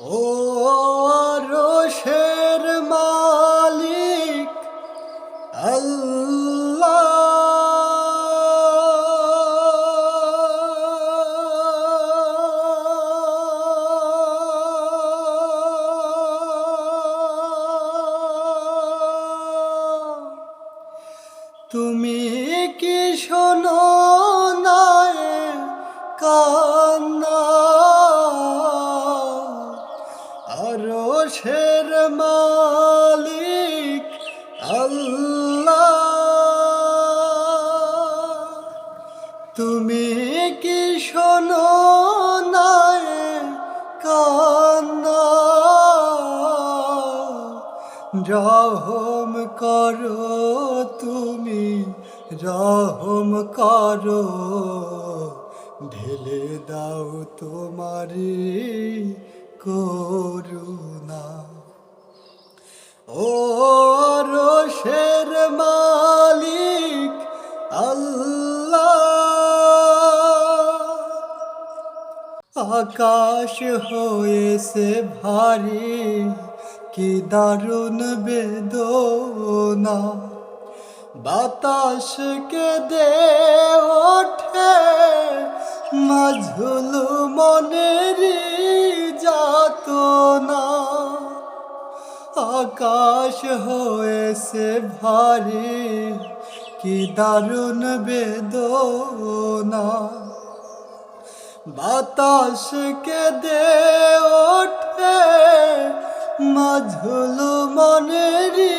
ও রোশের মালিক আল্লাহ। তুমি কি শোনো আরও শের মালিক আল্লাহ। তুমি কি শোনো নাই কান্না? রহম করো তুমি, রহম করো। ঢেলে দাও তোমারি করুণা। ও রোশের মালিক আল্লাহ। আকাশ হয়েছে ভারী, কি দারুণ বেদনা। বাতাসকে দে ওঠে, মাঝুল মনের আকাশ হয়েছে ভারী কি দারুণ বেদনা। বাতাসকে দে ওঠে মাঝুল মনেরই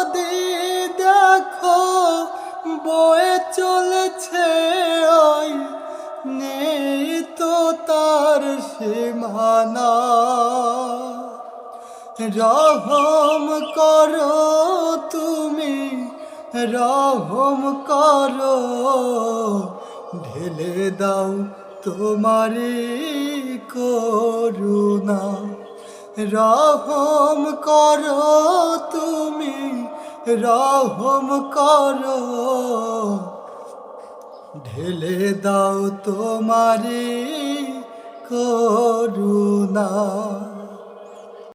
নদী দেখো বয়ে চলেছে ওই নেই তো তার সীমানা। রহম করো তুমি, রহম করো, ঢেলে দাও তোমারি করুণা। রহম করো তুমি রহম করো। ঢেলে দাও তোমারি করুণা।